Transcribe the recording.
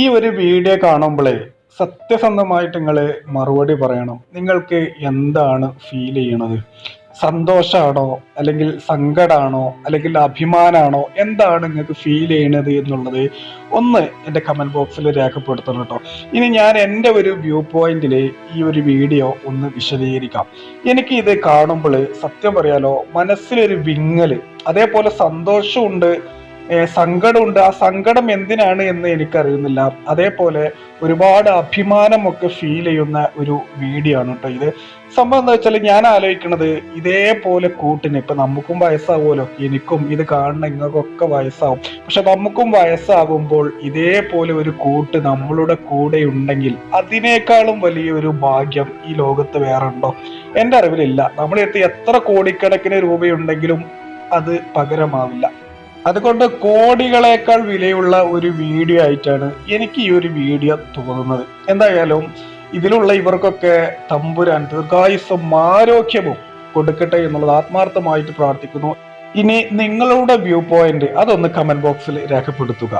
ഈ ഒരു വീഡിയോ കാണുമ്പോഴേ സത്യസന്ധമായിട്ട് നിങ്ങൾ മറുപടി പറയണം. നിങ്ങൾക്ക് എന്താണ് ഫീൽ ചെയ്യണത്? സന്തോഷമാണോ അല്ലെങ്കിൽ സങ്കടമാണോ അല്ലെങ്കിൽ അഭിമാനമാണോ എന്താണ് നിങ്ങൾക്ക് ഫീൽ ചെയ്യണത് എന്നുള്ളത് ഒന്ന് എന്റെ കമന്റ് ബോക്സിൽ രേഖപ്പെടുത്തണം കേട്ടോ ഇനി ഞാൻ എന്റെ ഒരു വ്യൂ പോയിന്റിൽ ഈ ഒരു വീഡിയോ ഒന്ന് വിശദീകരിക്കാം. എനിക്ക് ഇത് കാണുമ്പോൾ സത്യം പറയാലോ മനസ്സിലൊരു വിങ്ങൽ അതേപോലെ സന്തോഷമുണ്ട് സങ്കടമുണ്ട്. ആ സങ്കടം എന്തിനാണ് എന്ന് എനിക്കറിയുന്നില്ല. അതേപോലെ ഒരുപാട് അഭിമാനമൊക്കെ ഫീൽ ചെയ്യുന്ന ഒരു വീഡിയോ ആണ് കേട്ടോ ഇത്. സംഭവം എന്താ വെച്ചാൽ ഞാൻ ആലോചിക്കണത് ഇതേപോലെ കൂട്ടിന് ഇപ്പൊ നമുക്കും വയസ്സാവുമല്ലോ. എനിക്കും ഇത് കാണുന്ന നിങ്ങൾക്കൊക്കെ വയസ്സാവും. പക്ഷെ നമുക്കും വയസ്സാകുമ്പോൾ ഇതേപോലെ ഒരു കൂട്ട് നമ്മളുടെ കൂടെ ഉണ്ടെങ്കിൽ അതിനേക്കാളും വലിയൊരു ഭാഗ്യം ഈ ലോകത്ത് വേറെ ഉണ്ടോ? എന്റെ അറിവിലില്ല. നമ്മളെടുത്ത് എത്ര കോടിക്കണക്കിന് രൂപയുണ്ടെങ്കിലും അത് പകരമാവില്ല. അതുകൊണ്ട് കോടികളേക്കാൾ വിലയുള്ള ഒരു വീഡിയോ ആയിട്ടാണ് എനിക്ക് ഈ ഒരു വീഡിയോ തോന്നുന്നത്. എന്തായാലും ഇതിലുള്ള ഇവർക്കൊക്കെ തമ്പുരാൻ ദീർഘായുസ്സും ആരോഗ്യവും കൊടുക്കട്ടെ എന്നുള്ളത് ആത്മാർത്ഥമായിട്ട് പ്രാർത്ഥിക്കുന്നു. ഇനി നിങ്ങളുടെ വ്യൂ പോയിന്റ് അതൊന്ന് കമന്റ് ബോക്സിൽ രേഖപ്പെടുത്തുക.